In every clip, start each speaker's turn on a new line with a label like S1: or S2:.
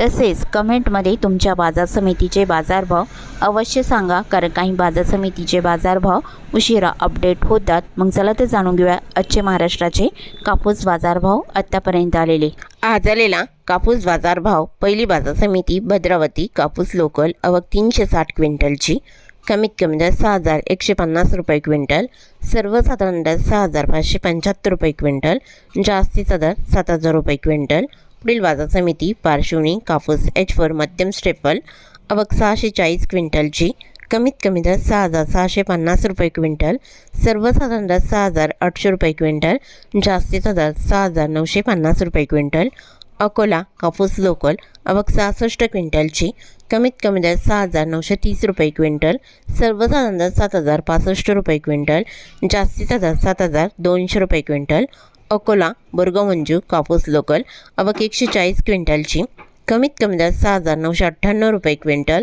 S1: तसेच कमेंटमध्ये तुमच्या बाजार समितीचे बाजारभाव अवश्य सांगा कारण काही बाजार समितीचे बाजारभाव उशिरा अपडेट होतात. मग चला तर जाणून घेऊया आजचे महाराष्ट्राचे कापूस बाजारभाव आत्तापर्यंत आलेले. आज आलेला कापूस बाजारभाव पहिली बाजार समिती भद्रावती कापूस लोकल अवघ तीनशे साठ क्विंटलची कमीत कमी दर सहा हजार एकशे पन्नास रुपये क्विंटल सर्वसाधारण दर सहा हजार पाचशे पंच्याहत्तर रुपये क्विंटल जास्तीचा दर सात हजार रुपये क्विंटल पुढील बाजार समिती पार्श्वनी कापूस एच फोर मध्यम स्टेपल अवक सहाशे चाळीस क्विंटलची कमीत कमी दर सहा हजार सहाशे पन्नास रुपये क्विंटल सर्वसाधारण दर सहा हजार आठशे रुपये क्विंटल जास्तीचा दर सहा हजार नऊशे पन्नास रुपये क्विंटल अकोला कापूस लोकल अवक सहासष्ट क्विंटलची कमीत कमी दर सहा हजार नऊशे तीस रुपये क्विंटल सर्वसाधारण दर सात हजार पासष्ट रुपये क्विंटल जास्तीचा दर सात हजार दोनशे रुपये क्विंटल अकोला बुरगमंजू कापूस लोकल अवक एकशे चाळीस क्विंटलची. कमीत कमी दर सहा हजार नऊशे अठ्ठ्याण्णव रुपये क्विंटल.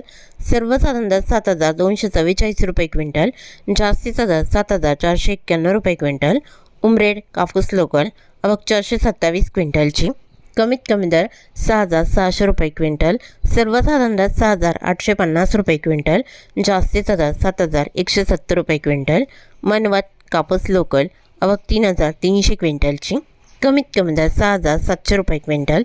S1: सर्वसाधारण दर सात हजार दोनशे चव्वेचाळीस रुपये क्विंटल. जास्तीचा दर सात हजार चारशे एक्क्याण्णव रुपये क्विंटल. उमरेड कापूस लोकल अवक चारशे सत्तावीस क्विंटलची. कमीत कमी दर सहा हजार सहाशे रुपये क्विंटल. सर्वसाधारण दर सहा हजार आठशे पन्नास रुपये क्विंटल. जास्तीचा दर सात हजार एकशे सत्तर रुपये क्विंटल. मनवत कापूस लोकल आवक तीन हजार तीनशे क्विंटलची. कमीत कमी दर सहा हजार सातशे रुपये क्विंटल.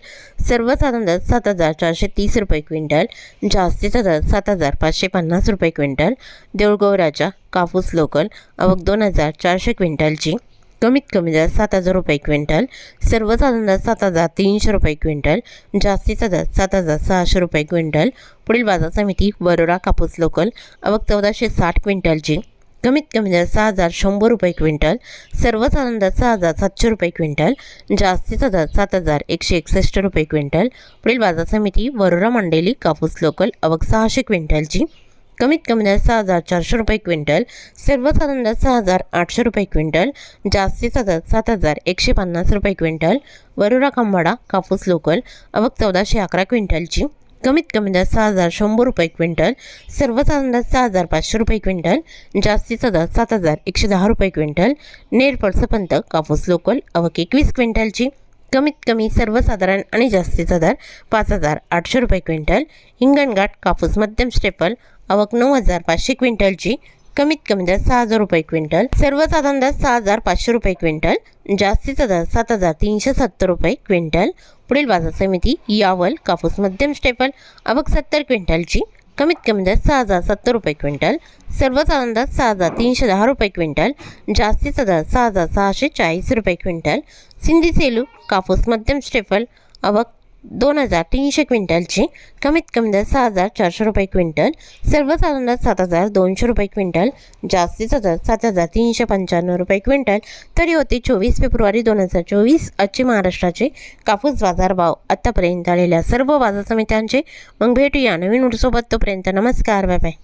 S1: सर्वसाधारण दर सात हजार चारशे तीस रुपये क्विंटल. जास्तीचा दर सात हजार पाचशे पन्नास रुपये क्विंटल. देऊळगाव कापूस लोकल अवक दोन हजार चारशे क्विंटलची. कमीत कमी दर सात हजार रुपये क्विंटल. सर्वसाधारण दर सात हजार तीनशे रुपये क्विंटल. जास्तीचा दर सात हजार सहाशे रुपये क्विंटल. पुढील बाजार समिती वरोरा कापूस लोकल अवक चौदाशे साठ क्विंटलची. कमीत कमी दर सहा हजार शंभर रुपये क्विंटल सर्वसाधारण दर सहा हजार सातशे रुपये क्विंटल जास्तीचा दर सात हजार एकशे एकसष्ट रुपये क्विंटल पुढील बाजार समिती वरोरा मंडेली कापूस लोकल अवक सहाशे क्विंटलची. कमीत कमी दर सहा हजार चारशे रुपये क्विंटल सर्वसाधारण दर सहा हजार आठशे रुपये क्विंटल जास्तीचा दर सात हजार एकशे पन्नास रुपये क्विंटल वरोरा खंबाडा कापूस लोकल अवक चौदाशे अकरा क्विंटलची. कमीत कमी दर सहा हजार शंभर रुपये क्विंटल सर्वसाधारण दर सहा हजार पाचशे रुपये क्विंटल जास्तीचा दर सात हजार एकशे दहा रुपये क्विंटल नेरपळसपंत कापूस लोकल अवक एकवीस क्विंटलची. कमीत कमी सर्वसाधारण आणि जास्तीचा दर पाच हजार आठशे रुपये क्विंटल. हिंगणघाट कापूस मध्यम स्टेपल अवक नऊ हजार पाचशे क्विंटलची. कमीत कमी दर सहा हजार रुपये क्विंटल. सर्वसाधारण दर सहा हजार पाचशे रुपये क्विंटल जास्तीचा दर सात हजार तीनशे सत्तर रुपये क्विंटल. पुढील बाजार समिती यावल कापूस मध्यम स्टेपल अवक सत्तर क्विंटलची कमीत कमी दर सहा हजार सत्तर रुपये क्विंटल सर्वसाधारण दर सहा हजार तीनशे दहा रुपये क्विंटल जास्तीचा दर सहा हजार सहाशे चाळीस रुपये क्विंटल सिंधी सेलू कापूस मध्यम स्टेपल अवक दोन हजार तीनशे क्विंटलची कमीत कमी दर सहा हजार चारशे रुपये क्विंटल सर्वसाधारण दर सात हजार दोनशे रुपये क्विंटल जास्तीचा दर सात हजार तीनशे पंच्याण्णव रुपये क्विंटल. तरी होते चोवीस फेब्रुवारी दोन हजार चोवीस आजचे महाराष्ट्राचे कापूस बाजारभाव आत्तापर्यंत आलेल्या सर्व बाजार समित्यांचे. मग भेटूया नवीन उडसोबत तोपर्यंत नमस्कार बाय बाय.